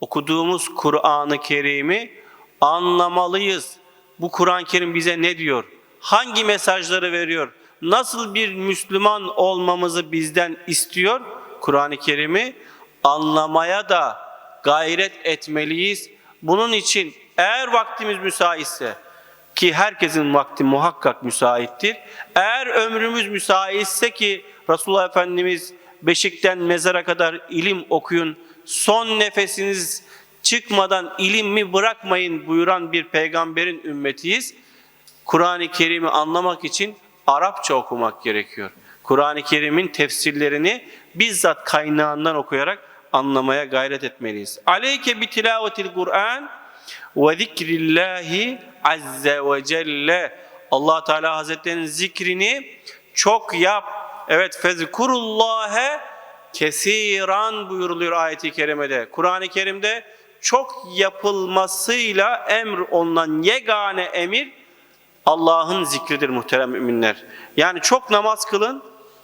okuduğumuz Kur'an-ı Kerim'i anlamalıyız. Bu Kur'an-ı Kerim bize ne diyor? Hangi mesajları veriyor? Nasıl bir Müslüman olmamızı bizden istiyor? Kur'an-ı Kerim'i anlamaya da gayret etmeliyiz. Bunun için eğer vaktimiz müsaitse ki herkesin vakti muhakkak müsaittir. Eğer ömrümüz müsaitse ki Resulullah Efendimiz beşikten mezara kadar ilim okuyun, son nefesiniz çıkmadan ilimi bırakmayın buyuran bir peygamberin ümmetiyiz. Kur'an-ı Kerim'i anlamak için Arapça okumak gerekiyor. Kur'an-ı Kerim'in tefsirlerini bizzat kaynağından okuyarak anlamaya gayret etmeliyiz. Aleyke bi tilavetil Kur'an ve zikrillahi azze ve celle. Allah Teala Hazretlerinin zikrini çok yap. Evet fezkurullâhe kesiran buyuruluyor ayeti kerimede. Kur'an-ı Kerim'de çok yapılmasıyla emr olunan yegane emir Allah'ın zikridir muhterem müminler. Yani çok namaz kılın,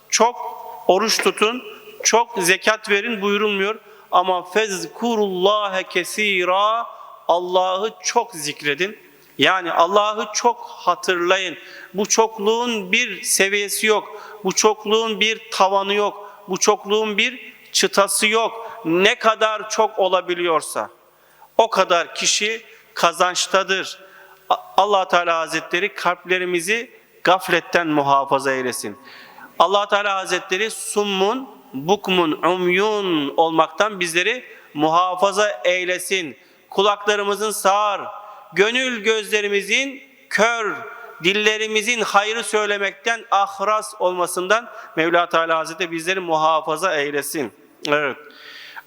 çok oruç tutun, çok zekat verin buyurulmuyor. Ama fezkurullâhe kesira Allah'ı çok zikredin. Yani Allah'ı çok hatırlayın. Bu çokluğun bir seviyesi yok. Bu çokluğun bir tavanı yok. Bu çokluğun bir çıtası yok. Ne kadar çok olabiliyorsa o kadar kişi kazançtadır. Allah Teala Hazretleri kalplerimizi gafletten muhafaza eylesin. Allah Teala Hazretleri summun, bukmun, umyun olmaktan bizleri muhafaza eylesin. Kulaklarımızın sağır, gönül gözlerimizin kör, dillerimizin hayrı söylemekten ahras olmasından Mevla Teala Hazretleri bizleri muhafaza eylesin. Evet.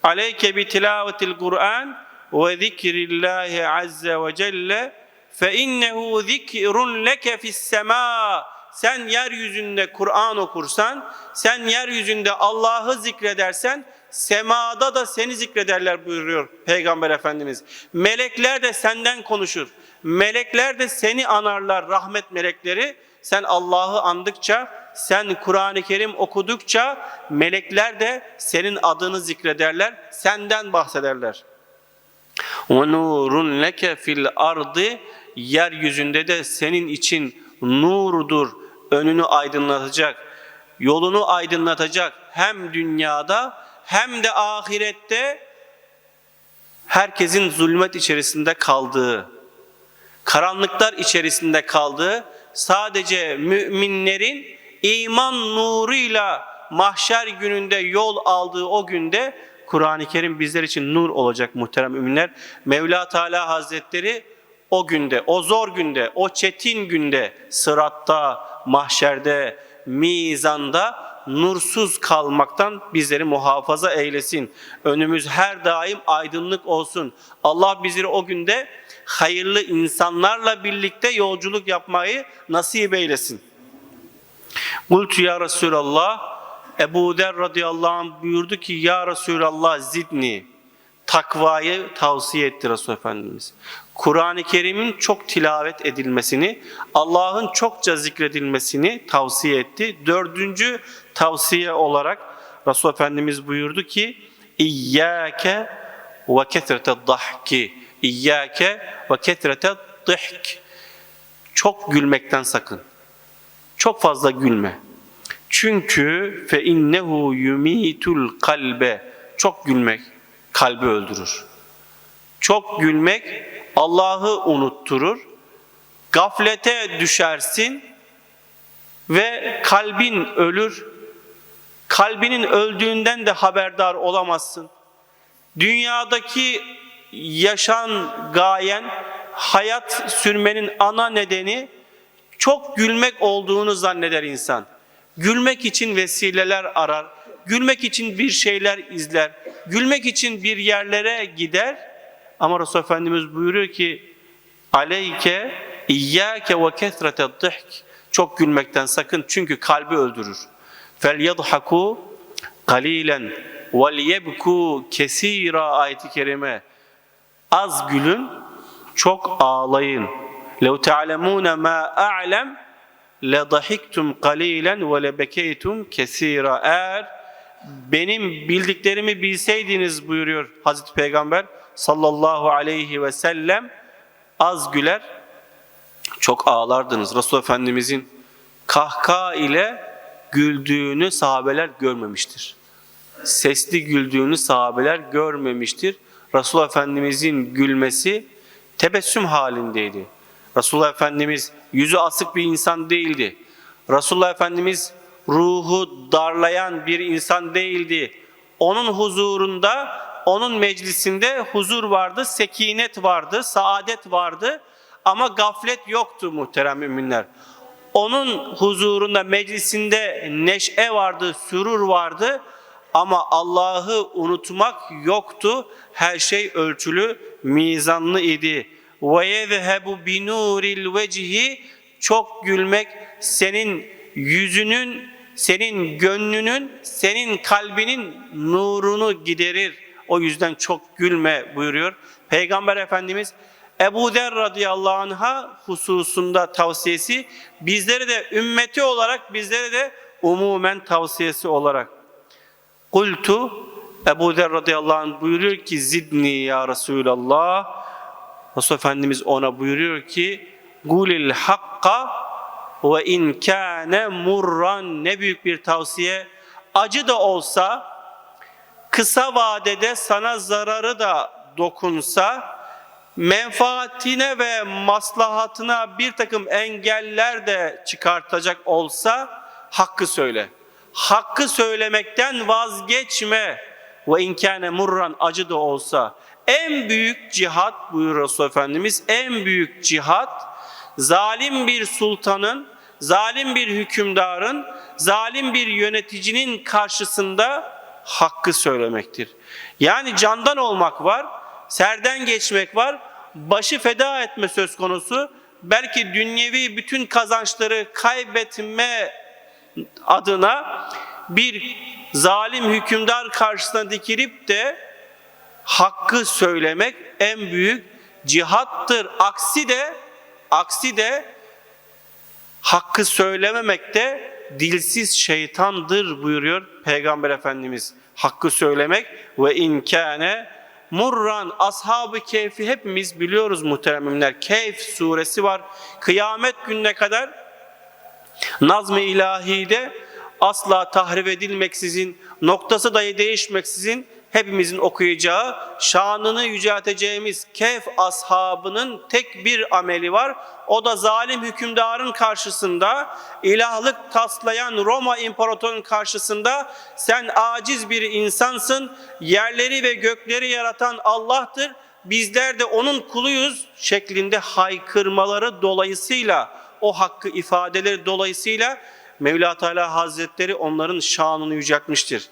Aleyke bi tilavetil Kur'an ve zikrillahi azze ve celle fe innehu zikrun leke fis sema sen yeryüzünde Kur'an okursan, sen yeryüzünde Allah'ı zikredersen, semada da seni zikrederler buyuruyor Peygamber Efendimiz. Melekler de senden konuşur. Melekler de seni anarlar rahmet melekleri. Sen Allah'ı andıkça, sen Kur'an-ı Kerim okudukça melekler de senin adını zikrederler, senden bahsederler. وَنُورٌ لَكَ fil ardı Yeryüzünde de senin için nurdur, önünü aydınlatacak, yolunu aydınlatacak hem dünyada hem de ahirette herkesin zulmet içerisinde kaldığı, karanlıklar içerisinde kaldığı, sadece müminlerin iman nuruyla mahşer gününde yol aldığı o günde Kur'an-ı Kerim bizler için nur olacak muhterem müminler. Mevla Teala Hazretleri o günde, o zor günde, o çetin günde, sıratta, mahşerde, mizanda nursuz kalmaktan bizleri muhafaza eylesin. Önümüz her daim aydınlık olsun. Allah bizleri o günde hayırlı insanlarla birlikte yolculuk yapmayı nasip eylesin. Kultu ya Resulallah, Ebu Der radıyallahu anh buyurdu ki ya Resulallah zidni takvayı tavsiye etti Resul Efendimiz. Kur'an-ı Kerim'in çok tilavet edilmesini, Allah'ın çokça zikredilmesini tavsiye etti. Dördüncü tavsiye olarak Resul Efendimiz buyurdu ki İyyâke ve kethrete dahki İyyâke ve kethrete dihk Çok gülmekten sakın. Çok fazla gülme. Çünkü fe innehu yumitul kalbe çok gülmek kalbi öldürür. Çok gülmek Allah'ı unutturur. Gaflete düşersin ve kalbin ölür. Kalbinin öldüğünden de haberdar olamazsın. Dünyadaki yaşan gayen, hayat sürmenin ana nedeni çok gülmek olduğunu zanneder insan. Gülmek için vesileler arar, gülmek için bir şeyler izler, gülmek için bir yerlere gider. Ama Resul Efendimiz buyuruyor ki aleyke iyyake ve kethrete dihk çok gülmekten sakın çünkü kalbi öldürür. Fel yadhaku kalilen vel yebku kesira ayeti kerime. Az gülün, çok ağlayın. Lev ta'lemune ma a'lem لَضَحِكْتُمْ قَلِيلًا وَلَبَكَيْتُمْ كَثِيرًا Eğer benim bildiklerimi bilseydiniz buyuruyor Hazreti Peygamber sallallahu aleyhi ve sellem az güler çok ağlardınız. Resulullah Efendimizin kahkaha ile güldüğünü sahabeler görmemiştir. Sesli güldüğünü sahabeler görmemiştir. Resulullah Efendimizin gülmesi tebessüm halindeydi. Resulullah Efendimiz yüzü asık bir insan değildi. Resulullah Efendimiz ruhu darlayan bir insan değildi. Onun huzurunda, onun meclisinde huzur vardı, sekinet vardı, saadet vardı ama gaflet yoktu muhterem müminler. Onun huzurunda, meclisinde neşe vardı, sürur vardı ama Allah'ı unutmak yoktu. Her şey ölçülü, mizanlı idi. Ve yezhebu binuril vecihi çok gülmek senin yüzünün, senin gönlünün, senin kalbinin nurunu giderir. O yüzden çok gülme buyuruyor. Peygamber Efendimiz Ebu Der radıyallahu anh'a hususunda tavsiyesi bizlere de ümmeti olarak bizlere de umumen tavsiyesi olarak. Kultu Ebu Der radıyallahu anh buyuruyor ki zidni ya Resulallah. Resul Efendimiz ona buyuruyor ki Gulil hakka ve in kâne murran. Ne büyük bir tavsiye. Acı da olsa kısa vadede sana zararı da dokunsa menfaatine ve maslahatına bir takım engeller de çıkartacak olsa hakkı söyle. Hakkı söylemekten vazgeçme. Ve inkâne murran acı da olsa. En büyük cihat buyur Resul Efendimiz. En büyük cihat zalim bir sultanın, zalim bir hükümdarın, zalim bir yöneticinin karşısında hakkı söylemektir. Yani candan olmak var, serden geçmek var, başı feda etme söz konusu. Belki dünyevi bütün kazançları kaybetme adına bir zalim hükümdar karşısına dikilip de hakkı söylemek en büyük cihattır. Aksi de aksi de hakkı söylememek de dilsiz şeytandır buyuruyor Peygamber Efendimiz. Hakkı söylemek ve inkâne murran ashabı keyfi hepimiz biliyoruz muhteremimler. Keyf suresi var. Kıyamet gününe kadar Nazm-ı ilahide asla tahrif edilmeksizin, noktası dahi değişmeksizin hepimizin okuyacağı, şanını yücelteceğimiz Kehf ashabının tek bir ameli var. O da zalim hükümdarın karşısında, ilahlık taslayan Roma imparatorunun karşısında sen aciz bir insansın, yerleri ve gökleri yaratan Allah'tır, bizler de onun kuluyuz şeklinde haykırmaları dolayısıyla, o hakkı ifadeleri dolayısıyla Mevla Teala Hazretleri onların şanını yüceltmiştir.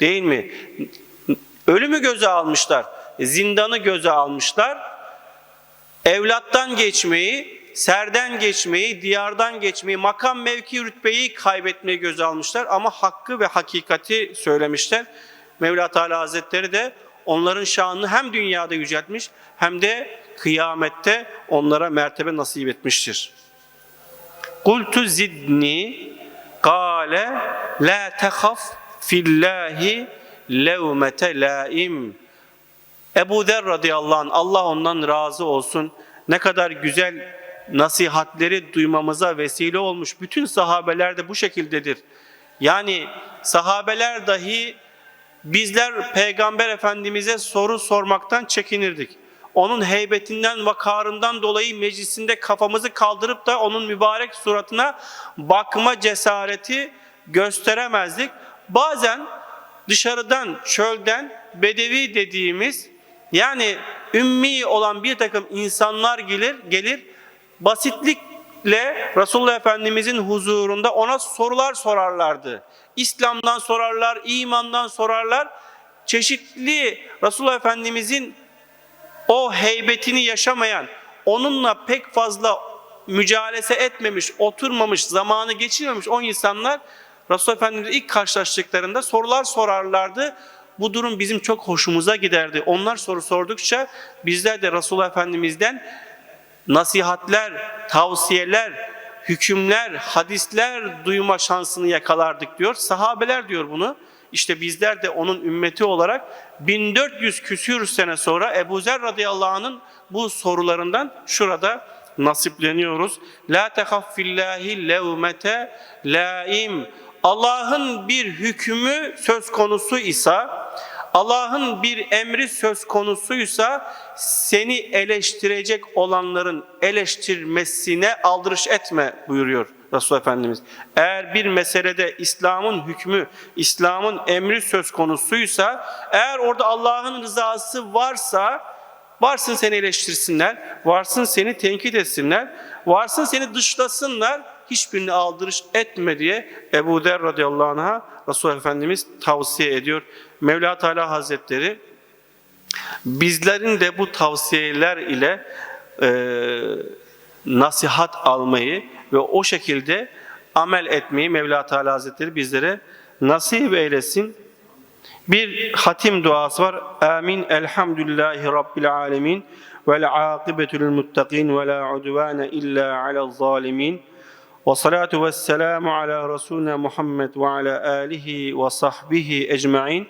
Değil mi? Ölümü göze almışlar, zindanı göze almışlar. Evlattan geçmeyi, serden geçmeyi, diyardan geçmeyi, makam mevki rütbeyi kaybetmeyi göze almışlar ama hakkı ve hakikati söylemişler. Mevla Teala Hazretleri de onların şanını hem dünyada yüceltmiş hem de kıyamette onlara mertebe nasip etmiştir. Kultu zidni kâle la tehaf fillahi levmete laim. Ebu Der radıyallahu anh Allah ondan razı olsun. Ne kadar güzel nasihatleri duymamıza vesile olmuş. Bütün sahabeler de bu şekildedir. Yani sahabeler dahi bizler Peygamber Efendimiz'e soru sormaktan çekinirdik. Onun heybetinden, vakarından dolayı meclisinde kafamızı kaldırıp da onun mübarek suratına bakma cesareti gösteremezdik. Bazen dışarıdan, çölden, bedevi dediğimiz yani ümmi olan bir takım insanlar gelir, gelir basitlikle Resulullah Efendimizin huzurunda ona sorular sorarlardı. İslam'dan sorarlar, imandan sorarlar. Çeşitli Resulullah Efendimizin o heybetini yaşamayan, onunla pek fazla mücalese etmemiş, oturmamış, zamanı geçirmemiş o insanlar Resulullah Efendimiz'le ilk karşılaştıklarında sorular sorarlardı. Bu durum bizim çok hoşumuza giderdi. Onlar soru sordukça bizler de Resulullah Efendimiz'den nasihatler, tavsiyeler, hükümler, hadisler duyma şansını yakalardık diyor. Sahabeler diyor bunu. İşte bizler de onun ümmeti olarak 1400 küsür sene sonra Ebu Zer radıyallahu anh'ın bu sorularından şurada nasipleniyoruz. La tehaf fillahi levmete laim. Allah'ın bir hükmü söz konusu ise Allah'ın bir emri söz konusuysa seni eleştirecek olanların eleştirmesine aldırış etme buyuruyor Resulullah Efendimiz. Eğer bir meselede İslam'ın hükmü, İslam'ın emri söz konusuysa, eğer orada Allah'ın rızası varsa, varsın seni eleştirsinler, varsın seni tenkit etsinler, varsın seni dışlasınlar, hiçbirini aldırış etme diye Ebu Der radıyallahu anh'a Resulullah Efendimiz tavsiye ediyor. Mevla Teala Hazretleri bizlerin de bu tavsiyeler ile e, nasihat almayı ve o şekilde amel etmeyi Mevla Teala Hazretleri bizlere nasip eylesin. Bir hatim duası var. Amin. Elhamdülillahi Rabbil alemin. Vel akibetul muttakin ve la udvane illa alel zalimin. والصلاة والسلام على رسولنا محمد وعلى آله وصحبه أجمعين.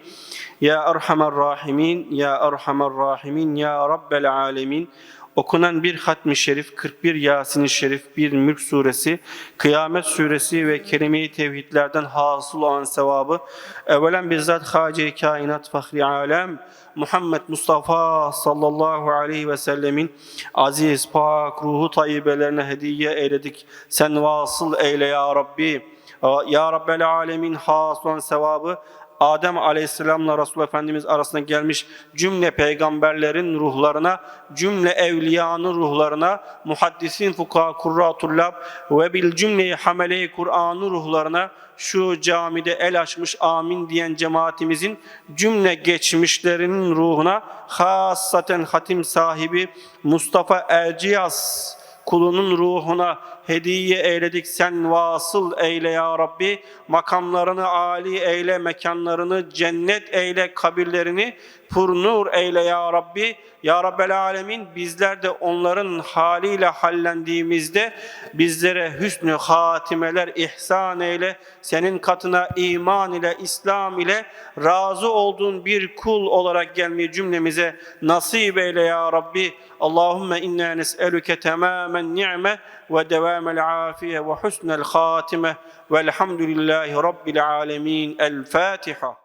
يا أرحم الراحمين يا أرحم الراحمين يا رب العالمين. Okunan bir hatmi şerif, 41 Yasin-i Şerif, bir Mülk suresi, Kıyamet suresi ve kelime-i tevhidlerden hasıl olan sevabı, evvelen bizzat Hace-i Kainat Fahri Alem, Muhammed Mustafa sallallahu aleyhi ve sellemin aziz, pak, ruhu tayyibelerine hediye eyledik. Sen vasıl eyle ya Rabbi. Ya Rabbel Alemin has olan sevabı Adem Aleyhisselam'la Resulullah Efendimiz arasında gelmiş cümle peygamberlerin ruhlarına, cümle evliyanın ruhlarına, muhaddisin, fukaha, kurratullab ve bil cümleyi hamele-i Kur'an'ın ruhlarına, şu camide el açmış amin diyen cemaatimizin cümle geçmişlerinin ruhuna, hassaten hatim sahibi Mustafa Erciyaz, kulunun ruhuna hediye eyledik. Sen vasıl eyle ya Rabbi. Makamlarını âli eyle mekanlarını cennet eyle kabirlerini purnur eyle ya Rabbi ya Rabbel Alemin bizler de onların haliyle hallendiğimizde bizlere hüsnü hatimeler ihsan eyle senin katına iman ile İslam ile razı olduğun bir kul olarak gelmeyi cümlemize nasip eyle ya Rabbi Allahümme inna nes'elüke tamamen ni'me ve devamel afiye ve husnel hatime velhamdülillahi rabbil alemin. El Fatiha.